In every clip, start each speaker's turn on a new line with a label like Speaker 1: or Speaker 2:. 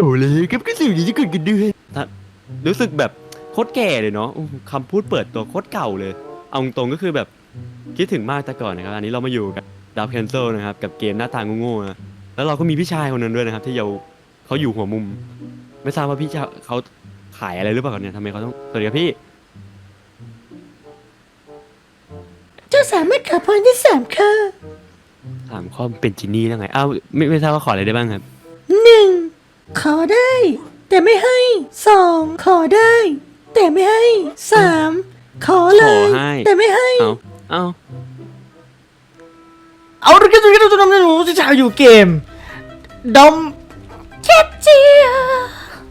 Speaker 1: โอ้เลยครับก็สิ่งนี้จะเกิดกันด้วยถ้ารู้สึกแบบโคตรแก่เลยเนาะอู้หูคำพูดเปิดตัวโคตรเก่าเลย เอาตรงๆก็คือแบบคิดถึงมากแต่ก่อนนะครับ อันนี้เรามาอยู่กับดาวเพนเซลนะครับ กับเกมหน้าตาโง่ๆนะแล้วเราก็มีพี่ชายคนหนึงด้วยนะครับ ที่เราเขาอยู่หัวมุม ไม่ทราบว่าพี่ชายเขาขายอะไรหรือเปล่าเนี่ยทำไมเขาต้องสวัสดีครับพี่
Speaker 2: เจ้าสามารถขอพรได้สามข้อ
Speaker 1: ถามข้อเป็นจินนี่ได้ไงอ้าวไม่ไม่ทราบว่าขออะไรได้บ้างครับ
Speaker 2: หนึ่ง ขอได้ แต่ไม่ให้สองขอได้ แต่ไม่ให้สามขอเล
Speaker 1: ขอย ให้
Speaker 2: แต่ไม่ให้
Speaker 1: เอาเอา
Speaker 2: เอาละครับทุกท่านทุกท่านทุกท่านชาวอยู่เกมดอมแคปเจีย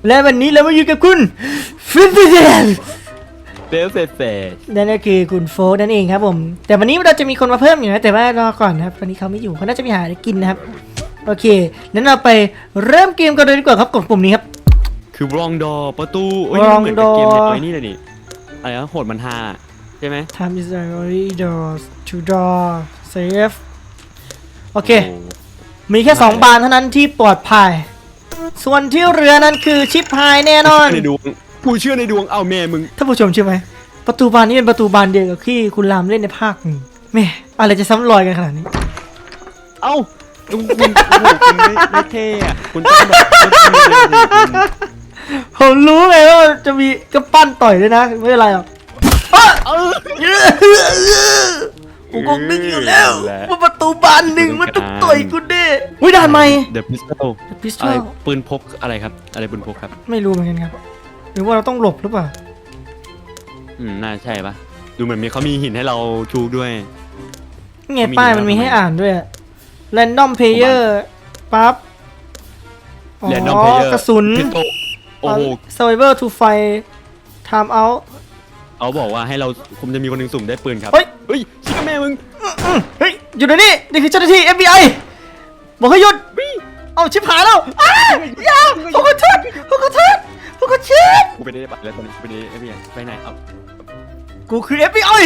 Speaker 2: และวันนี้เรามาอยู่กับคุณฟิฟเดน
Speaker 1: เฟลเฟสเฟส
Speaker 2: นั่นก็คือคุณโฟกนั่นเองครับผม แต่วันนี้เราจะมีคนมาเพิ่มอยู่นะแต่ว่ารอก่อนนะครับวันนี้เขาไม่อยู่เขาน่าจะไปหาอะไรกินนะครับ โอเคงั้นเราไปเริ่มเกมกันเลยดีกว่าครับกดปุ่มนี้ครับ
Speaker 1: คือรองดอประตูโอ้ย
Speaker 2: รอง
Speaker 1: เหมือนกับเกม
Speaker 2: ด
Speaker 1: ใน
Speaker 2: อ
Speaker 1: ไอ้นี่เลยนี่อะไรนะโหดมันฮาใช่ไหม
Speaker 2: Time is the only doors to draw save โอเค
Speaker 1: โมี
Speaker 2: แค่สองบานเท่านั้นที่ปลอดภัย ส่วนที่เรือนั้นคือชิปหายแน่นอน
Speaker 1: ผู้เชื่อในดวงผู้เชื่อในดวงเอาแม่มึง
Speaker 2: ท่านผู้ชมใช่ไหม ประตูบานนี้เป็นประตูบานเดียวกับที่คุณรามเล่นในภาคหนึ่งแม่อะไรจะซ้ำรอยกันขนาดนี้
Speaker 1: เอ้าคุณคุณ โอ้โหคุณไม่ไม่เท่อะคุณต้องแบบคุณต้องมีเลยสิคุณ
Speaker 2: ผมรู้ไงว่าจะมีกระปั้นต่อยด้วยนะไม่เป็นไรหรอกอ๊ะ
Speaker 1: เออ
Speaker 2: ผมคงนึกอยู่แล้ว
Speaker 1: และ
Speaker 2: ว่าประตูบานหนึ่งมันต้องต่อยกูแน่วิดานไหม
Speaker 1: The Pistol
Speaker 2: พิสต
Speaker 1: อะไร
Speaker 2: อล
Speaker 1: ปืนพกอะไรครับ อะไรปืนพกครับ
Speaker 2: ไม่รู้เหมือนกันครับ หรือว่าเราต้องหลบหรือเปล่า
Speaker 1: อืม น่าใช่ปะดูเหมือนมีเขามีหินให้เราชูด้วย
Speaker 2: นี่ไง
Speaker 1: มี
Speaker 2: ป้าย
Speaker 1: แล้ว
Speaker 2: มันมี
Speaker 1: ทำไม
Speaker 2: ให้อ่านด้วย random player ปั๊บอ๋อ
Speaker 1: Random Player
Speaker 2: กระสุน
Speaker 1: Pistol โอ้โห
Speaker 2: survivor to fight time out
Speaker 1: เขาบอกว่าให้เราผมจะมีคนหนึ่งสุ่มได้ปืนครับ
Speaker 2: เฮ้ย
Speaker 1: เฮ้ยชิคาแม่มึง
Speaker 2: อืมเฮ้ยหยุดเดี๋ยวนี้นี่คือเจ้าหน้าที่ FBI บอกให้หยุด เอาชิบหายแล้วอ้าอย่าผมขอโทษผมขอโทษผมขอโทษ
Speaker 1: กูไปได้บัตรแล้วตอนนี้กูไปได้เอฟบีไอไปไหนเอา
Speaker 2: กูคือ FBI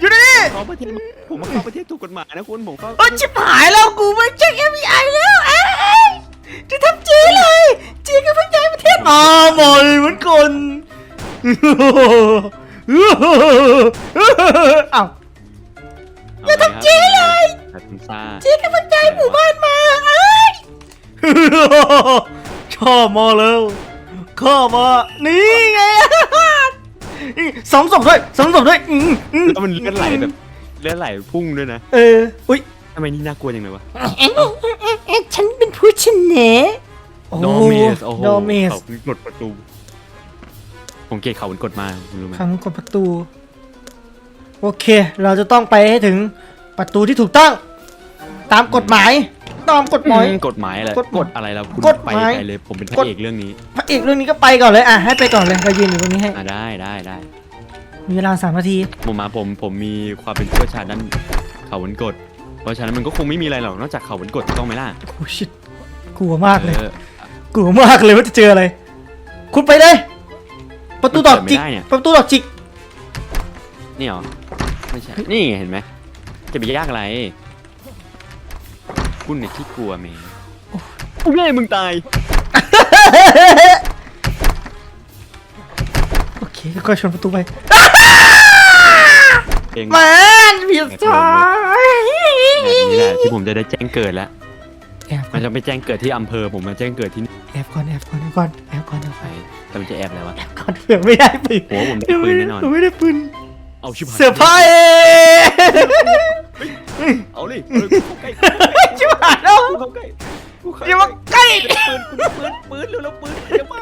Speaker 2: หยุดเดี๋ยวนี้
Speaker 1: เขาประเทศผมมาเข้าประเทศถูกกฎหมายนะคุณผมเข้า
Speaker 2: โอ้ชิบหายแล้วกูไม่ใช่ FBI แล้วเอ้ยจะทำจีเลยจีก็เพิ่งย้ายประเทศมาหมดเหมือนคนเอ้า
Speaker 1: อย่าทำจีเลยแบบพิซซ่า
Speaker 2: จีก็เพิ่งย้ายหมู่บ้านมาเอ้ยชอบมาแล้วข้ามานี่ไงนี่ สองศพด้วยสองศพด้วยอืมอืม
Speaker 1: แล้วมันเลือดไหลแบบเลือดไหลพุ่งด้วยนะ
Speaker 2: เอออุ้ย
Speaker 1: ทำไมนี่น่ากลัวจังเลยวะ
Speaker 2: ฉันเป็นผู้ชนะโอ้
Speaker 1: โดเมสโอ้โห
Speaker 2: โดเมส
Speaker 1: เขาเพิ่งกดประตู ผมเกลียดเขามันกดมาคุณรู้ไหม
Speaker 2: คำกดประตู โอเค เราจะต้องไปให้ถึงประตูที่ถูกต้อง ตามกฎหมาย ตามกฎหมาย
Speaker 1: กฎหมายอะไร
Speaker 2: กฎหมาย
Speaker 1: กฎอะไรแล้วคุณ
Speaker 2: กฎห
Speaker 1: ไป
Speaker 2: มาย
Speaker 1: ไกลเลยผมเป็นพ
Speaker 2: กฎ
Speaker 1: ระเอกเรื่องนี้
Speaker 2: พระเอกเรื่องนี้ก็ไปก่อนเลยอะให้ไปก่อนเลยเรายืนอยู่ตรงนี้ให้
Speaker 1: อะได้ได้ได้
Speaker 2: มีเวลาสามนาที
Speaker 1: ผมมาผมผมมีความเป็นเชี่ยวชาญด้านเขาวันกด เพราะฉะนั้นมันก็คงไม่มีอะไรหรอกนอกจากเขาวันกดถูกต้องไหมล่ะ
Speaker 2: โอ้ชิตกลัวมากเลย
Speaker 1: เออก
Speaker 2: ลัวมากเลยว่าจะเจออะไร คุณไปเลย ประตูดอกจิกประตูดอกจิก
Speaker 1: นี่เหรอไม่ใช่นี่ไงเห็นไหมจะไปยากอะไร คุณเนี่ยที่กลัวเมย์โอ้ยมึงตาย
Speaker 2: โอเคค่อยๆชนประตูไป
Speaker 1: เอง
Speaker 2: แมนผิดซอย
Speaker 1: แบบนี้แหละที่ผมจะได้แจ้งเกิดแล้ว
Speaker 2: แอบก่
Speaker 1: มั
Speaker 2: อน
Speaker 1: นจะไม่แจ้งเกิดที่อำเภอผมมาแจ้งเกิดที่นี่
Speaker 2: แอบก่อนแอบก่อนแอบก่อนแอบก่อนแอบ
Speaker 1: ไป
Speaker 2: ก่อน
Speaker 1: แต่มันจะแอบอะไรวะ
Speaker 2: แอบก่อนเผื่อไม่ได้ปืน
Speaker 1: โหผมได้ปืนแน่นอน
Speaker 2: ผมไม่ได้ปืน
Speaker 1: เอาชิบหาย
Speaker 2: เสือร์ไพรส์
Speaker 1: เอาเลยเอาเลยเข้าใกล้
Speaker 2: ชิบหายแล้ว
Speaker 1: เข้าใกล้เข้าใกล้
Speaker 2: อย่ามาใกล้
Speaker 1: ปืนปืนปืนปืนเร็วแล้วปืนเดี๋ยวมา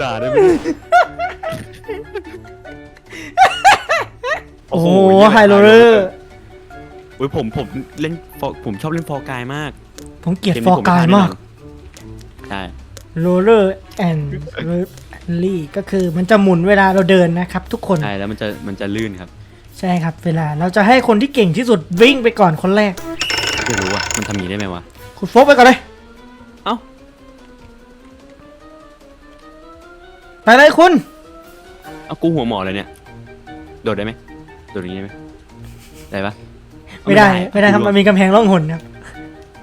Speaker 1: ด่าได้ไหม
Speaker 2: โอ้โหไฮโรเลอร์
Speaker 1: โอ้ยผมผมเล่นฟอผมชอบเล่นฟอร์กายมาก
Speaker 2: ผมเกลียด
Speaker 1: ม
Speaker 2: ฟ
Speaker 1: นี้
Speaker 2: อร์กายมาก
Speaker 1: ใช่
Speaker 2: โรเลอร์แอนด์ลี่ก็คือมันจะหมุนเวลาเราเดินนะครับทุกคน
Speaker 1: ใช่แล้วมันจะมันจะลื่นครับ
Speaker 2: ใช่ครับ เวลาเราจะให้คนที่เก่งที่สุดวิ่งไปก่อนคนแรก
Speaker 1: ไม่รู้ว่ามันทำอย่างนี้ได้ไหมวะ
Speaker 2: คุณโฟกไปก่อนเลย
Speaker 1: เอ้า
Speaker 2: ไปเลยคุณ
Speaker 1: เอากูหัวหมอเลยเนี่ย โดดได้ไหมโดดอย่างนี้ได้ไหมได้ปะ
Speaker 2: ไม่ได้ไม่ได้ครับมันมีกำแพงร่องหนครับ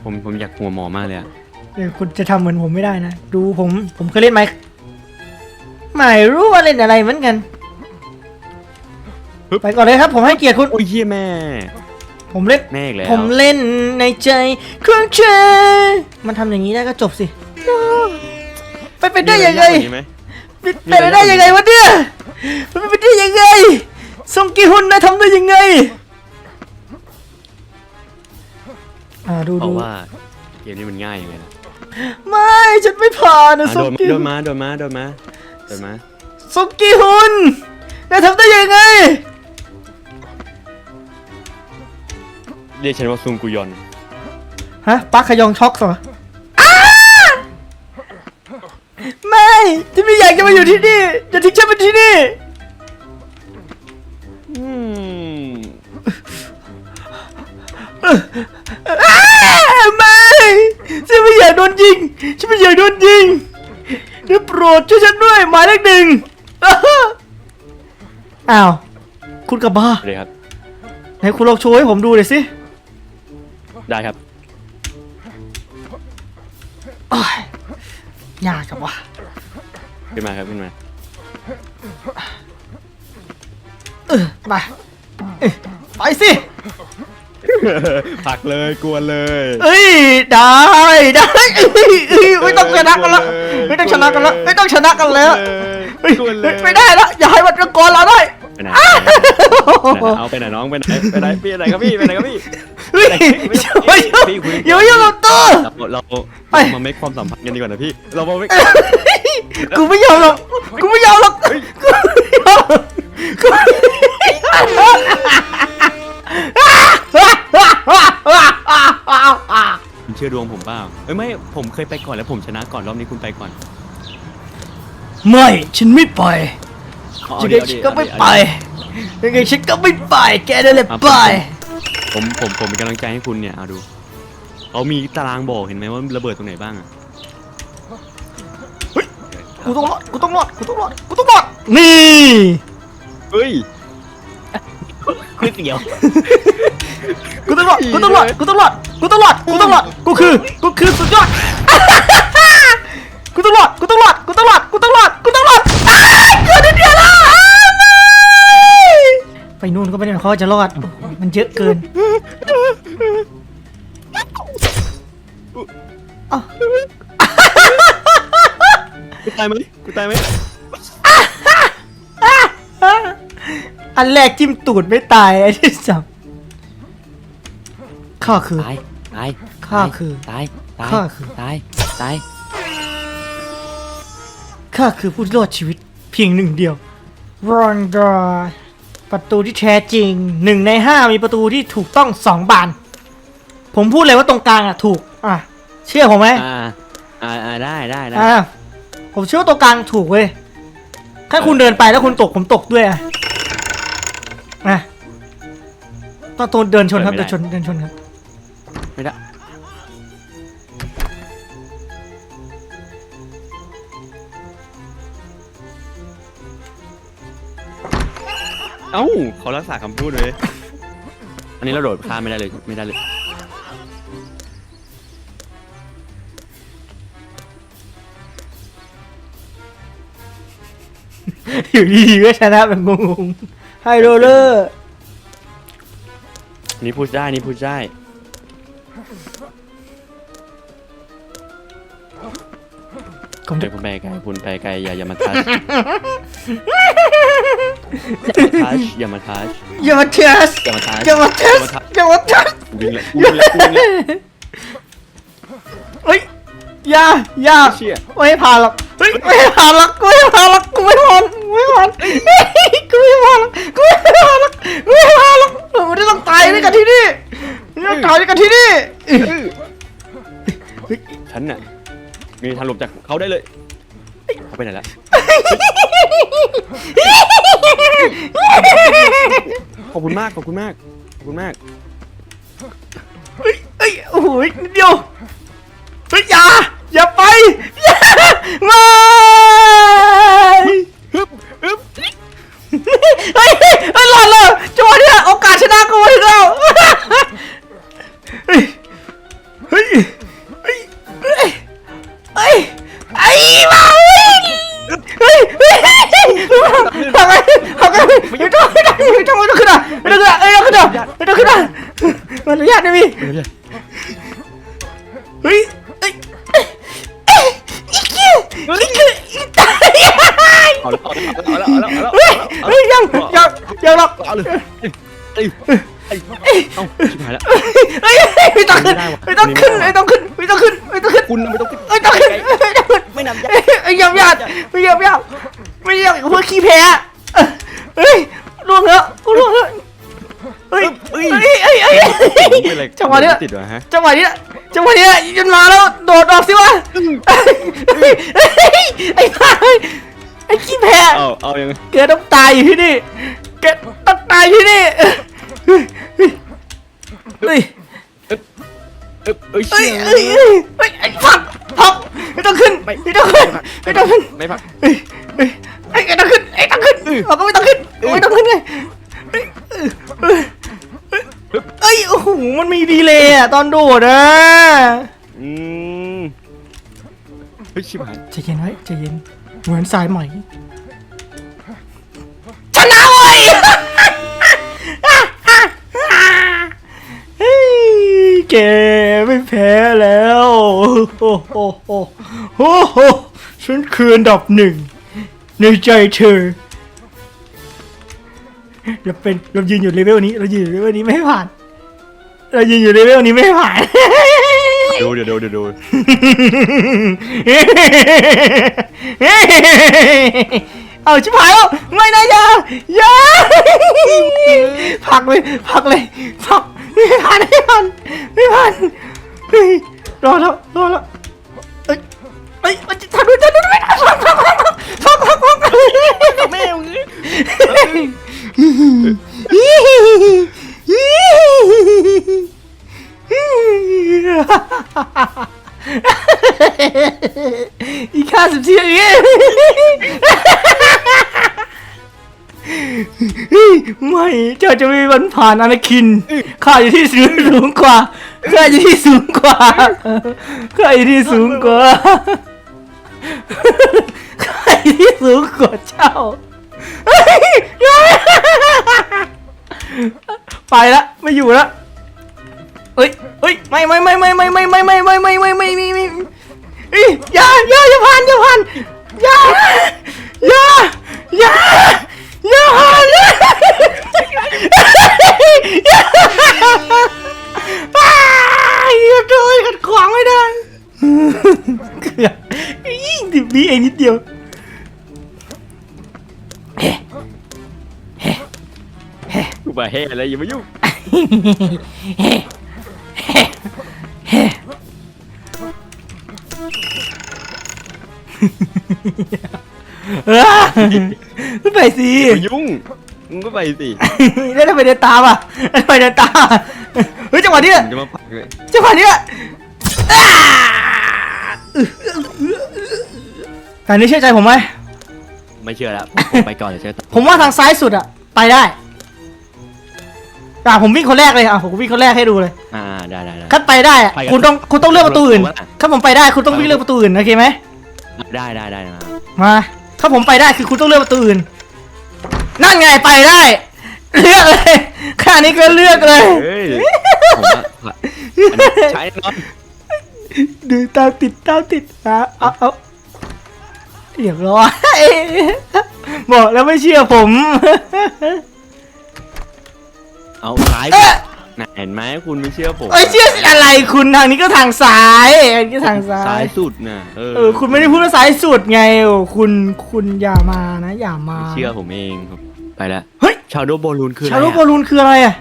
Speaker 1: ผมผมอยากหัวหมอมากเลยอะ
Speaker 2: เดี๋ยวคุณจะทำเหมือนผมไม่ได้นะ ดูผมผมเคยเล่นไหมไม่รู้ว่าเล่นอะไรเหมือนกัน ไปก่อนเลยครับ ผมให้เกียรติคุณ
Speaker 1: โอ้ยเฮียแม่
Speaker 2: ผมเล่น
Speaker 1: แม่อีกแล้ว
Speaker 2: ผมเล่นในใจของเธอมันทำอย่างนี้ได้ก็จบสิ ไปเป็นได้ยังไง
Speaker 1: มีอะรากกว่านี้หม
Speaker 2: เป็นไปได้ยังไงวะเนี่ยมันเป็นไปได้ยังไงซงกีฮุนนายทำได้ยังไง อ่าดู
Speaker 1: เพ
Speaker 2: ดู
Speaker 1: ราะว่าเกมนี้มันง่ายยังไงนะ
Speaker 2: ไม่ฉันไม่ผ่านนะ
Speaker 1: อะ
Speaker 2: ซ
Speaker 1: โด
Speaker 2: ง
Speaker 1: น
Speaker 2: กี
Speaker 1: โดนมาโดนมาโดนมาโดนมา
Speaker 2: ซงกีฮุนนายทำได้ยังไง
Speaker 1: เรียกฉันว่าซุงกุยอน
Speaker 2: ฮะปักขยองช็อกเหรออ้าไม่ที่ไม่อยากจะมาอยู่ที่นี่อย่าทิ้งฉันไปที่นี่
Speaker 1: อืม
Speaker 2: อ้าไม่ฉันไม่อยากโดนยิงฉันไม่อยากโดนยิงได้โปรดช่วยฉันด้วยหมายเลขหนึ่งอ้าว คุณกับบ้า
Speaker 1: เลยครับ
Speaker 2: ไหนคุณลองโชว์ให้ผมดูหน่อยสิ
Speaker 1: ได้ครับ
Speaker 2: อ้ายยากจังวะ
Speaker 1: ขึ้นมาครับขึ้นมา
Speaker 2: เออมาเอ้ยไปสิ
Speaker 1: ผลักเลยกวนเลย
Speaker 2: เอ้ยได้ได้เอ้ยเอ้ยไม่ต้องชนะกันแล้วไม่ต้องชนะกันแล้วไม่ต้องชนะกันแล้วเฮ้ย
Speaker 1: กวนเลย
Speaker 2: ไม่ได้แล้วอย่าให้มันตะโกนเราได้
Speaker 1: ไปไหนเอาไปไหนน้องไปไหนไปไหนพี่ไปไหนครับพี่ไปไหนครับพี่
Speaker 2: เฮ้ย
Speaker 1: ไม่
Speaker 2: อย่า
Speaker 1: ต้อง
Speaker 2: ไป
Speaker 1: พี่คุย
Speaker 2: อย่าไปยุ่งกับตัว
Speaker 1: เราเรา
Speaker 2: ไป
Speaker 1: เรามาไม่ความสัมพันธ์กันดีกว่านะพี่ เรามาไม่
Speaker 2: กูไม่ยอมหรอกกูไม่ยอมหรอกกูไม่ยอมกูไม่ยอม
Speaker 1: คุณเชื่อดวงผมเปล่าเอ้ยไม่ผมเคยไปก่อนแล้วผมชนะก่อนรอบนี้คุณไปก่อน
Speaker 2: ไม่ฉันไม่ไป
Speaker 1: เอา
Speaker 2: ยัง
Speaker 1: ดิ
Speaker 2: ไง
Speaker 1: เอาดิ
Speaker 2: ฉันก็ไม่
Speaker 1: เอาดิ
Speaker 2: ไปยังไงฉันก็ไม่ไป แกได้เลย
Speaker 1: เอา
Speaker 2: ไป
Speaker 1: ผมผมผมเป็นกำลังใจให้คุณเนี่ยเอาดูเขามีตารางบอกเห็นไหมว่าระเบิดตรงไหนบ้างอะ
Speaker 2: กูต้องรอดกูต้องรอดกูต้องรอดกูต้องรอดนี่
Speaker 1: เฮ้ยคือเสียว
Speaker 2: กูต้องรอดกูต้องรอดกูต้องรอดกูต้องรอดกูต้องรอดกูคือกูคือสุดยอดกูต้องรอดกูต้องรอดกูต้องรอดกูต้องรอดกูต้องรอด ไม่ไปนู่นก็ไม่ได้หมายความว่าจะรอด มันเยอะเกินอ้าว
Speaker 1: กูตายไหมกูตายไหม
Speaker 2: อันแรกจิ้มตูดไม่ตายไอ้ที่สองข้าคือ
Speaker 1: ตาย ตาย
Speaker 2: ข้าคือ
Speaker 1: ตาย ตาย
Speaker 2: ข้าคือ
Speaker 1: ตาย ตาย
Speaker 2: ข้าคือผู้รอดชีวิตเพียงหนึ่งเดียวรอนดอ ประตูที่แท้จริงหนึ่งในห้ามีประตูที่ถูกต้องสองบาน ผมพูดเลยว่าตรงกลางอะถูก อะ เชื่อผมไหม
Speaker 1: อ่าอ่าอ่าได้ได้ได้
Speaker 2: อะผมเชื่อว่าตรงกลางถูกเว้ยถ้าคุณเดินไปแล้วคุณตกผมตกด้วยอะอะต้องตัวเดินชนครับเดินชนเดินชนครับ
Speaker 1: ไม่ได้ เอ้าเขารักษาคำพูดเลย อันนี้เราโดดข้ามไม่ได้เลยไม่ได้เลย
Speaker 2: อยู่ดีๆก็ชนะแบบงงๆไฮโรเลอร์
Speaker 1: อันนี้พูดได้อันนี่พูดได้
Speaker 2: ผม
Speaker 1: เดี๋
Speaker 2: จะ
Speaker 1: ยวคุณไปไกลคุณไปไกลอย่าอย่ามาทัช อย่ามาทัช
Speaker 2: อย่ามาเทส
Speaker 1: อย่ามาทัช
Speaker 2: อย่ามาเทสอย่ามาเทส
Speaker 1: กูวิ่งเลยกูวิ่งเลยกูวิ่งเลย
Speaker 2: เฮ้ยอย่าอย่า
Speaker 1: เชี่ย
Speaker 2: ไม่ให้ผ่านหรอกเฮ้ยไม่ให้ผ่านหรอกกูไม่ให้ผ่านหรอกกูไม่ผ่านกูไม่ผ่านกูไม่ผ่านหรอกกูไม่ผ่านหรอกกูไม่ผ่านหรอกเราไม่ได้ต้องตายด้วยกันที่นี่ไม่ต้องตายด้วยกันที่นี่
Speaker 1: ฉันน่ะมีทางหลบจากเขาได้เลยเขาไปไหนแล้ว ขอบคุณมากขอบคุณมากขอบคุณมาก
Speaker 2: เฮ้ยโอ้ยนิดเดียวเฮ้ยอย่าอย่าไปอย่าไม่เฮ้
Speaker 1: ยเฮ้ยหลอน
Speaker 2: เลยจังหวะนี้โอกาสชนะกูอีกแล้วเฮ้ยเฮ้ยเฮ้ยเฮ้ยเฮ้ยไอ้บ้า เฮ้ยเฮ้ยเฮ้ยทำไมทำไมไงเฮ้องไม่ต้องไม่ต้องไม่ต้องขึ้นอะไม่ต้องขึ้นอะเฮ้ยไม่ต้องขึ้นอะไม่ต้องขึ้นอะมันอนุญาตนะพี่เฮ้ยเฮ้ยเฮ้ยอีกคิวอีกคิวอีกตาย
Speaker 1: เอาแล้วเอาแล้วเอาแล้วเอาแล้ว
Speaker 2: เฮ้ย
Speaker 1: เฮ้
Speaker 2: ยยังยังยังหรอก
Speaker 1: เอาเลย เอ้ยเอ้ยเอ้าชิบหายแล้ว
Speaker 2: เฮ้ยไม่ต้องขึ้น
Speaker 1: ไม่ได้ว่ะ
Speaker 2: ไม่ต้องขึ้นไม่ต้องขึ้นไม่ต้องขึ้นไม่ต้องขึ้น
Speaker 1: คุณไม่ต้องขึ้น
Speaker 2: ไม่ต้องขึ้นไม่ต้องขึ้น
Speaker 1: ไม่นำยา
Speaker 2: ไอ้ยำยาดไม่ยำยาดไม่ยำพวกขี้แพ้อะเฮ้ยล่วงแล้วกูล่วงแล้วเฮ้ย
Speaker 1: เอ้
Speaker 2: เฮ้
Speaker 1: ย
Speaker 2: ยเฮ้ยเฮ้ย
Speaker 1: เป็นไร
Speaker 2: จังหวะเนี้ย
Speaker 1: ติดวะฮะ
Speaker 2: จังหวะเนี้ยจังหวะเนี้ยยันมาแล้วโดดออกสิวะเฮ้ยไอ้บ้าเฮ้ยไอ้ขี้แพ้
Speaker 1: เอาเอายังไง
Speaker 2: แกต้องตายอยู่ที่นี่แกต้องตายที่นี่ เฮ้ย
Speaker 1: เอ้ยเอ้ย
Speaker 2: เฮ้
Speaker 1: เชี่
Speaker 2: ย
Speaker 1: ย
Speaker 2: เฮ้ยเฮ้ยเฮ้ยไอ้พักพักไม่ต้องขึ้นไม่ต้องขึ้นไม่ต้องขึ้น
Speaker 1: ไม่พัก
Speaker 2: เฮ้ยเฮ้ยไอ้ไอ้ต้องขึ้นไอ้ต้องขึ้นเราก็ไม่ต้องขึ้นไม่ต้องขึ้นไงเฮ้ยเอ้ยเอ้ยเอ้ยโอ้โหมันมีดีเลยอะตอนโดดอะ
Speaker 1: อืมเฮ้ยชิบหาย
Speaker 2: ใจเย็นไว้ใจเย็นเหมือนสายใหม่ชนะเว้ย แกไม่แพ้แล้วโอ้โหโอ้โหฉันคืออันดับหนึ่งในใจเธอเราเป็นเรายืนอยู่เลเวลนี้ เรายืนอยู่เลเวลนี้ไม่ให้ผ่าน เรายืนอยู่เลเวลนี้ไม่ให้ผ่าน
Speaker 1: ดูเดี๋ยวดูเดี๋ยวดู
Speaker 2: เอาชิบหายแล้วไม่นะอย่าอย่าผักเลยผักเลยผัก ไม่ผ่านไม่ผ่านไม่ผ่านเฮ้ยรอแล้วรอแล้วเอ้ยเอ้ยทันด้วยทันด้วยผลักผลักผลักผลักผลักผลักผลัก
Speaker 1: แม่มึง
Speaker 2: อีกห้าสิบทีเอง ไม่เจ้าจะไม่มีวันผ่านอนาคินข้าอยู่ที่สูงสูงกว่าข้าอยู่ที่สูงกว่าข้าอยู่ที่สูงกว่าข้าอยู่ที่สูงกว่าเจ้าไปละไม่อยู่ละเอ้ยเอ้ยไม่ไม่ไม่ไม่ไม่ไม่ไม่ไม่ไม่ไม่ไม่ไม่ไม่ไม่เอ้ยอย่าอย่าอย่าผ่านอย่าผ่านอย่าอย่าอย่า อย่าผ่านอ้ายอย่าโดนขัดขวางไม่ได้เกือบยิ่งดิบนี้เองนิดเดียวเฮ้เฮ้เฮ้
Speaker 1: กูมาเฮ้อะไรอย่ามายุ่ง
Speaker 2: เอ อไปสิ
Speaker 1: อย่ามายุ่งมึงก็ไปสิ
Speaker 2: แล้วทำไมเดินตามอะแล้วทำไมเดินตามอะเฮ้ยจังหวะเนี้ย
Speaker 1: มึงจะมาผลักเลย
Speaker 2: จังหวะเนี้ยอ้าแต่นี่เชื่อใจผมไหม
Speaker 1: ไม่เชื่อแล้วผมไปก่อนเดี๋ยวเชื่อต่อ
Speaker 2: ผมว่าทางซ้ายสุดอะไปได้อะผมวิ่งคนแรกเลยอะผมวิ่งคนแรกให้ดูเลย
Speaker 1: อ่าได้ได้ได้
Speaker 2: ถ้าไปได้อะ
Speaker 1: ไปกัน
Speaker 2: คุณต้องคุณต้องเลือกประตูอื่น
Speaker 1: รถตู้อะ
Speaker 2: ถ้าผมไปได้คุณต้องวิ่งเลือกประตูอื่นโอเคไหม
Speaker 1: ได้ได้ได้นะ
Speaker 2: มา ถ้าผมไปได้คือคุณต้องเลือกประตูอื่น นั่นไงไปได้ เลือกเลยแค่นี้ก็เลือกเลย
Speaker 1: เฮ้ยผมว่าอันนี้ใช้แน่นอน
Speaker 2: ดูตามติดตามติดอะเอาเอาเรียบร้อยบอกแล้วไม่เชื่อผม
Speaker 1: เอาซ้าย
Speaker 2: เอ๊ะ
Speaker 1: น่ะเห็นไหมคุณไม่เชื่อผม
Speaker 2: เอ้ยเชื่ออะไรคุณทางนี้ก็ทางซ้ายอันนี้ก็ทางซ้า
Speaker 1: ซ้ายยสุดน่ะเออ
Speaker 2: เออคุณไม่ได้พูดว่าซ้ายสุดไงโอ้คุณคุณอย่ามานะ อย่ามา
Speaker 1: เชื่อผมเองครับไปแล้ว
Speaker 2: เฮ้ย
Speaker 1: ชาวโดบอลลูนคืออะ
Speaker 2: ชา
Speaker 1: ไร
Speaker 2: โล
Speaker 1: อะ
Speaker 2: บอลลูนคืออะไรอะ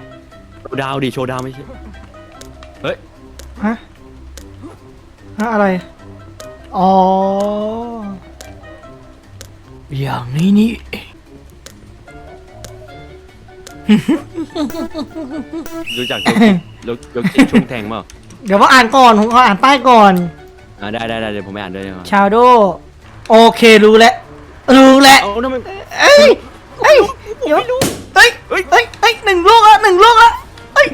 Speaker 1: โชว์ดาวดิโชว์ดาวไม่ใช่เฮ้ย
Speaker 2: ฮะฮะอะไรอ๋ออย่างนี้นี่เอง
Speaker 1: รู้จักยกยกยกจิตช่วงแทงเปล่า
Speaker 2: เดี๋ยวว่าอ่านก่อน ผมขออ่านป้ายก่อน
Speaker 1: อ่าได้ได้ได้เดี๋ยวผมไปอ่านด้วยนะ
Speaker 2: ชาโด โอเครู้แล้ว รู้แล้ว
Speaker 1: เอาทำไม
Speaker 2: เอ้ย เอ้ยเดี๋ยวเฮ้ยเฮ้ยเฮ้ยเฮ้ยหนึ่งลูกละหนึ่งลูกละเฮ้ย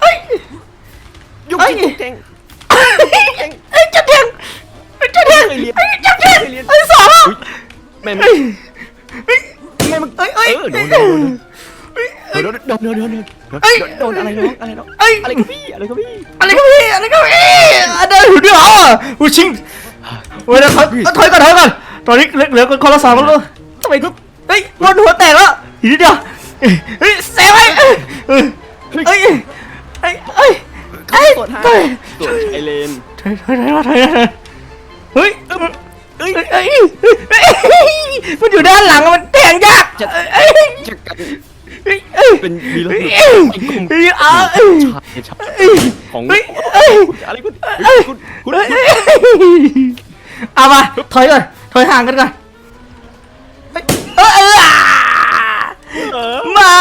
Speaker 2: เฮ้ย
Speaker 1: ยก
Speaker 2: เอ้ย
Speaker 1: จิตช่วงแทง
Speaker 2: เฮ้ยจะเทียงเฮ้ยจะเทียง
Speaker 1: เคยเรียน
Speaker 2: เฮ้ยจะเทียง
Speaker 1: เคยเรียน
Speaker 2: เฮ้ยสองแล้ว
Speaker 1: อุ๊ยแม่ง
Speaker 2: เฮ้ย
Speaker 1: แม่ง
Speaker 2: เฮ้ยเฮ้ย
Speaker 1: เออโดนโดนโดน
Speaker 2: เฮ้ยเฮ้
Speaker 1: โดนโดนโดนโดนโดน
Speaker 2: เอ้ย
Speaker 1: โดนอะไรน้องอะไรน้อง
Speaker 2: เอ้ย
Speaker 1: อะไรกับพี่อะไรกับพี่
Speaker 2: อะไรก็พี่อะไรก็พี่อันเดินอยู่ด้วยเหรออูชิงเว้ยเดี๋ยวถอยถอยก่อนถอยก่อนตอนนี้เหลือเหลือคนละสองแล้วทำไมเฮ้ยรถหัวแตกแล้วอีกนิดเดียวเฮ้ยเซฟไว้เอ้ยเอ้ยเอ้ยเอ้ยเอ้ยเอ้ย
Speaker 1: กดห้า
Speaker 2: เฮ้ย
Speaker 1: สวนไอเลน
Speaker 2: ถอยถอยถอยถอยถอยเฮ้ยเฮ้ยเฮ้ยมันอยู่ด้านหลังมันแทงยากเอ้ย
Speaker 1: จะกัน
Speaker 2: เฮ้ยเอ้ย
Speaker 1: เป็นวีร
Speaker 2: เฮ้ย
Speaker 1: บุรุษ
Speaker 2: เอ้ย
Speaker 1: ไอ้กลุ่ม
Speaker 2: เฮ้ยอ้าวเอ้ย
Speaker 1: ชายชาย
Speaker 2: เอ้ย
Speaker 1: ของ
Speaker 2: เฮ้ยเอ้ย
Speaker 1: อะไรคุณ
Speaker 2: เอ้ย
Speaker 1: คุณคุณ
Speaker 2: เอ้ยเอามาถอยก่อนถอยห่างกันก่อนเฮ้ยเออเอออะ
Speaker 1: เออ
Speaker 2: ไม่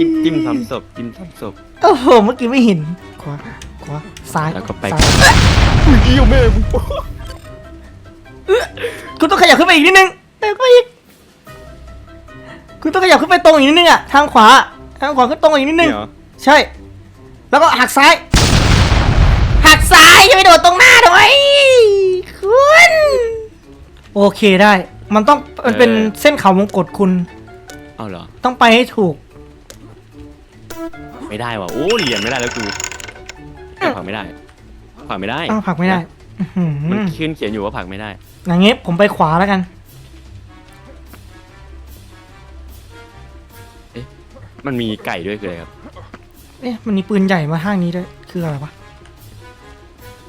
Speaker 1: จิ้มจิ้มทำศพจิ้มทำศพ
Speaker 2: โอ้โหเมื่อกี้ไม่เห็นขวาขวาซ้าย
Speaker 1: แล้วก็ไป
Speaker 2: ซ้าย
Speaker 1: อุ้ยเยี่ยมแม่มึง
Speaker 2: คุณต้องขยับขึ้นไปอีกนิดนึงเออไปอีก คุณต้องขยับขึ้นไปตรงอีกนิดนึงอะทางขวาทางขวาขึ้นตรงอีกนิดนึง
Speaker 1: เนี่ยเหรอ
Speaker 2: ใช่ แล้วก็หักซ้าย หักซ้ายอย่าไปโดดตรงหน้าด้วยคุณโอเคได้ มันต้องมันเป็นเส้นเขาวงกตคุณ
Speaker 1: เอาเหรอ
Speaker 2: ต้องไปให้ถูก
Speaker 1: ไม่ได้ว่ะ โอ้เหรียญไม่ได้แล้วกูผักไม่ได้ผักไม่ได้
Speaker 2: อ้าวผลักไม่ได้อื้อหื
Speaker 1: มัน
Speaker 2: อ
Speaker 1: ขึ้นเขียนอยู่ว่าผักไม่ได้
Speaker 2: อย่างงี้ผมไปขวาแล้วกัน
Speaker 1: มันมีไก่ด้วยคืออะไรครับ
Speaker 2: เอ๊ะมันมีปืนใหญ่มาห้างนี้ด้วยคืออะไรวะ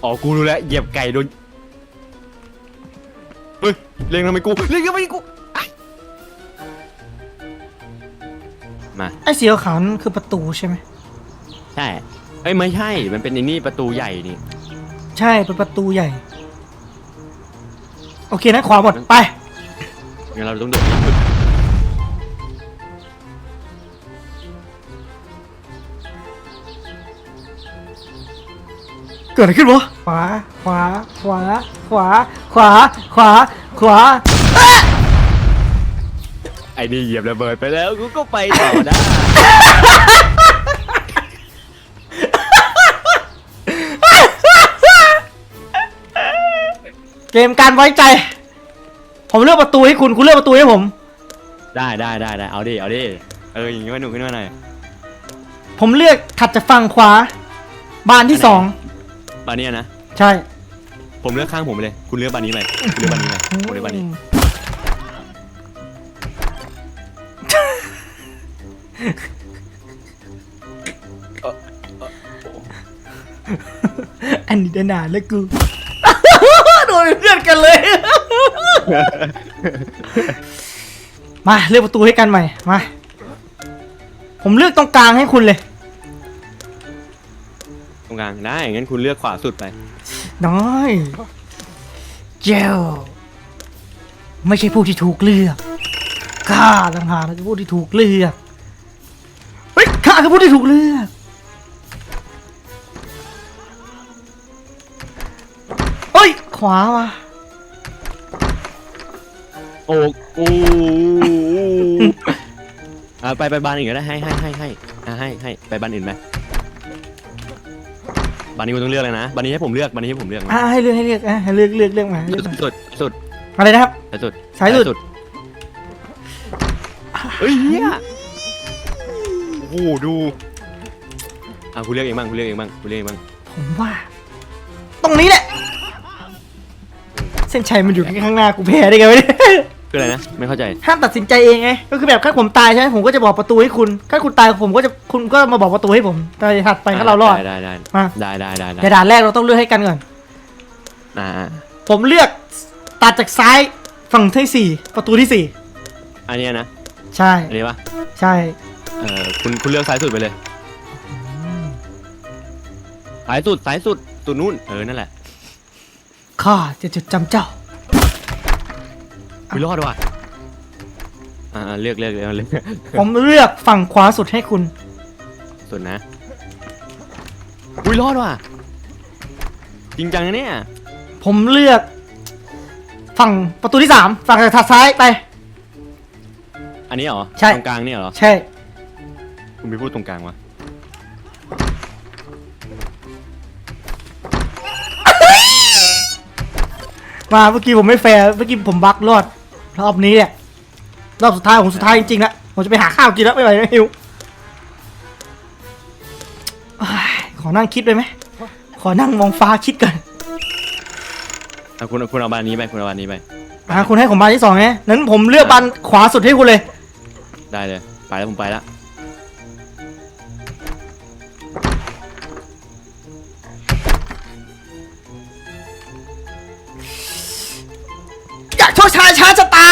Speaker 1: อ๋อ กูรู้แล้ว เหยียบไก่โดน เฮ้ย เล็งทำไมกู เล็งทำไมกูอะมา
Speaker 2: ไอ้สีขาวๆนั่นคือประตูใช่ไหม
Speaker 1: ใช่ เอ้ย ไม่ใช่ มันเป็นไอ้นี่ประตูใหญ่นี่
Speaker 2: ใช่เป็นประตูใหญ่ โอเคนะขวาหมดไป
Speaker 1: งั้นเราต้องเดิน
Speaker 2: เกิดอะไรขึ้นวะ ขวา ขวา ขวา ขวา ขวา ขวา ขวา
Speaker 1: ไอ้นี่เหยียบระเบิดไปแล้วกูก็ไปต่อได้
Speaker 2: เกมการไว้ใจ ผมเลือกประตูให้คุณ คุณเลือกประตูให้ผม
Speaker 1: ได้ได้ได้ได้เอาดิเอาดิเอออย่างงี้มาหนุกขึ้นมาหน่อย
Speaker 2: ผมเลือกถัดจากฝั่งขวา บานที่สอง
Speaker 1: บานเนี้ยนะ
Speaker 2: ใช่
Speaker 1: ผมเลือกข้างผมไปเลย คุณเลือกบานนี้ไปคุณเลือกบานนี้ไปผมเลือกบานนี้
Speaker 2: อันนี้ดานานแล้วกู โดนเป็นเพื่อนกันเลย มาเลือกประตูให้กันใหม่มา ผมเลือกตรงกลางให้คุณเลย
Speaker 1: ต รงกลางได้งั้นคุณเลือกขวาสุดไป
Speaker 2: น้อย เจลไม่ใช่ผู้ที่ถูกเลือกข้าต่างหากคือผู้ที่ถูกเลือกเฮ้ยข้าคือผู้ที่ถูกเลือกเฮ้ยขวามา
Speaker 1: โอ้โอ้อ่าไปไปบ้านอื่นก็ได้ให้ให้ให้ให้อ่าให้ให้ไปบ้านอื่นไหม บ้านนี้คุณต้องเลือกเลยนะบ้านนี้ให้ผมเลือกบ้านนี้ให้ผมเลือกนะ
Speaker 2: อ่าให้เลือกให้เลือกอะให้เลือกเลือกเลือกมาเลือกมา
Speaker 1: สุดสุด
Speaker 2: อะไรนะครับ
Speaker 1: สุดสุด
Speaker 2: สายสุด
Speaker 1: เฮ้ยเฮียโอ้โหดูอ่าคุณเลือกเองบ้างคุณเลือกเองบ้างคุณเลือกเองบ้าง
Speaker 2: ผมว่า ตรงนี้แหละ เส้นชัยมันอยู่ข้างหน้ากูแพ้ได้ไงวะเนี่ย
Speaker 1: คืออะไรนะ ไม่เข้าใจ
Speaker 2: ห้ามตัดสินใจเองไง ก็คือแบบถ้าผมตายใช่ไหมผมก็จะบอกประตูให้คุณถ้าคุณตายผมก็จะคุณก็มาบอกประตูให้ผมแต่ถัดไปถ้าเรารอด
Speaker 1: ได้ได้ได้
Speaker 2: มา
Speaker 1: ได้ได้ได้ได้
Speaker 2: แต่ด่านแรกเราต้องเลือกให้กันก่อน
Speaker 1: อ่าอ่า
Speaker 2: ผมเลือกตัดจากซ้ายฝั่งที่สี่ประตูที่สี่
Speaker 1: อันเนี้ยนะ
Speaker 2: ใช่
Speaker 1: อันนี้ปะ
Speaker 2: ใช่
Speaker 1: เออคุณคุณเลือกซ้ายสุดไปเลยซ้ายสุดซ้ายสุดสุดนู้นเออนั่นแหละ
Speaker 2: ข้าจะจดจำเจ้า
Speaker 1: คุยรอดว่ะอ่าอ่าเลือกเลือกเลือกเลือก
Speaker 2: ผมเลือกฝั่งขวาสุดให้คุณ
Speaker 1: สุดนะคุยรอดว่ะจริงจังนะเนี่ย
Speaker 2: ผมเลือก ฝั่งประตูที่สามฝั่งถัดซ้ายไป
Speaker 1: อันนี้เหรอ
Speaker 2: ใช่
Speaker 1: ตรงกลางเนี่ยเหรอ
Speaker 2: ใช่
Speaker 1: คุณไปพูดตรงกลางวะ
Speaker 2: มาเมื่อกี้ผมไม่แฟร์เมื่อกี้ผมบักรอดรอบนี้แหละรอบสุดท้ายของสุดท้ายจริงๆละผมจะไปหาข้าวกินแล้วไม่ไหวแล้วหิวเอ้ยขอนั่งคิดเลยไหมขอนั่งมองฟ้าคิดก่อน
Speaker 1: อะคุณคุณเอาบานนี้ไปคุณเอาบานนี้ไป
Speaker 2: อ่าคุณให้ผมบานที่สองไงนั้นผมเลือกบานขวาสุดให้คุณเลย
Speaker 1: ได้เลย ไปแล้วผมไปแล้ว
Speaker 2: กโชคชายช้าชะตา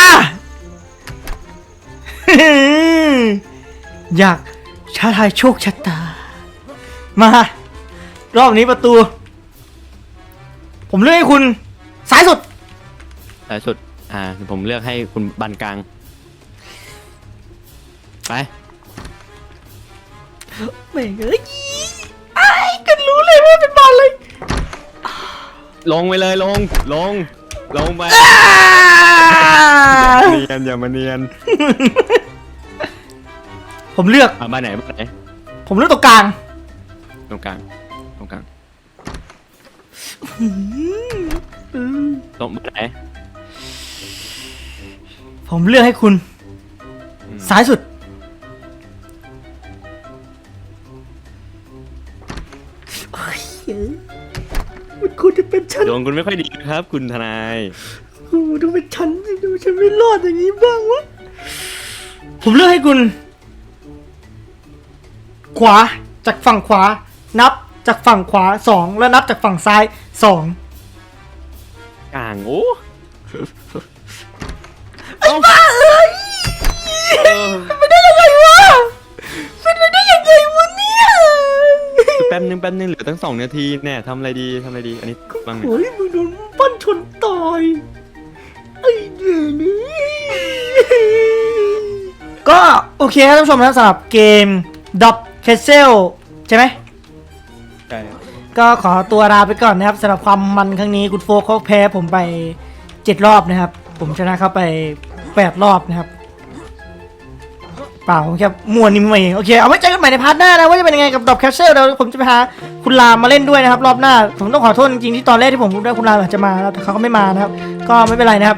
Speaker 2: อยากช้าทายโชคชะตา มา รอบนี้ประตู ผมเลือกให้คุณซ้ายสุด
Speaker 1: ท้ายสุด อ่า ผมเลือกให้คุณบันกลาง ไป
Speaker 2: แม่งเอ้ยไอ้ายกันรู้เลยว่าเป็นบอลเลย
Speaker 1: ลงไปเลยลง ลง ลงไป
Speaker 2: อ้า
Speaker 1: เนียนอย่ามาเนียน
Speaker 2: ผมเลือก
Speaker 1: อะบ้านไหนบ้านไหน
Speaker 2: ผมเลือกตรงกลาง
Speaker 1: ตรงกลางตรงกลางตรงบ้านไหน
Speaker 2: ผมเลือกให้คุณ
Speaker 1: อืม
Speaker 2: ซ้ายสุดเฮ้ยมันควรจะเป็นฉัน
Speaker 1: ดวงคุณไม่ค่อยดีครับ คุณทนาย
Speaker 2: โอ้โหดูเป็นฉันสิดูฉันไม่รอดอย่างนี้บ้างวะ ผมเลือกให้คุณ ขวาจากฝั่งขวา นับจากฝั่งขวาสองแล้วนับจากฝั่งซ้ายสอง
Speaker 1: กลางโอ้
Speaker 2: ไอ้บ้าเอ้ย
Speaker 1: เออ
Speaker 2: เป็นไปได้ยังไงวะเป็นไปได้ยังไงวะเนี่ย
Speaker 1: แป๊บนึงแป๊บนึงเหลือตั้งสองนาทีแน่ทำอะไรดีทำอะไรดี อันนี้บ้างไหม
Speaker 2: โอ้ยมึงโดนปั้นชนตายไอ้เดี๋ยวนี้ ก็โอเคครับท่านผู้ชมนะสำหรับเกม d o p Castle ใช่ไหม
Speaker 1: ใช่
Speaker 2: ก็ขอตัวลาไปก่อนนะครับสำหรับความมันครั้งนี้คุณโฟกเขาแพ้ผมไป7รอบนะครับ ผมชนะเขาไป8รอบนะครับ เปล่าผมแค่มัวนิ่มมาเองโอเคเอาไว้เจอกันใหม่ในพาร์ทหน้านะว่าจะเป็นยังไงกับดอบแคชเชอร์เดี๋ยวผมจะไปหาคุณรามมาเล่นด้วยนะครับ รอบหน้า ผมต้องขอโทษจริงๆที่ตอนแรกที่ผมรู้ได้คุณรามอาจจะมาแล้วแต่เขาก็ไม่มานะครับ ก็ไม่เป็นไรนะครับ